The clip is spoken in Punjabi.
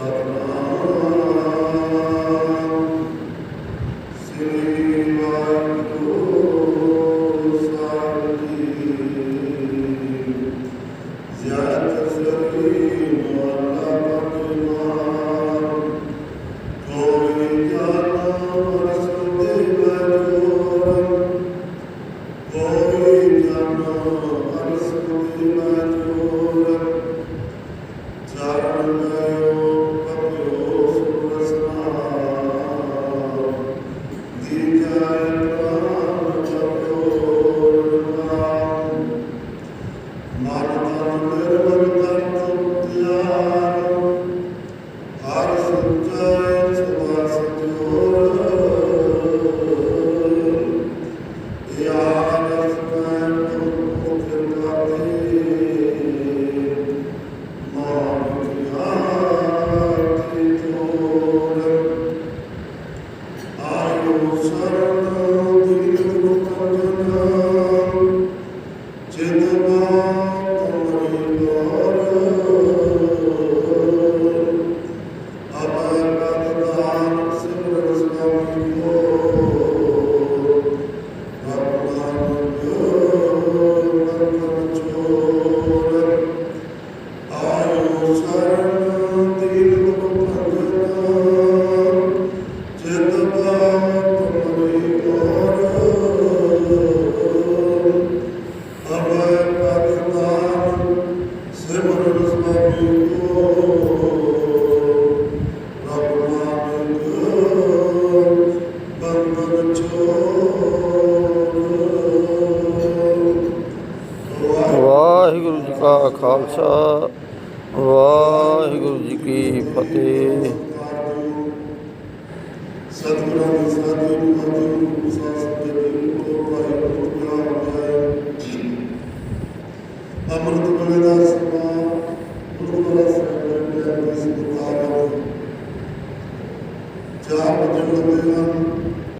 Sarva Lord. ਵਾਹਿਗੁਰੂ ਜੀ ਕਾ ਖਾਲਸਾ ਵਾਹਿਗੁਰੂ ਜੀ ਕੀ ਫਤਿਹ। ਸਤਿਗੁਰਾਂ ਦਾ ਸਮਾਂ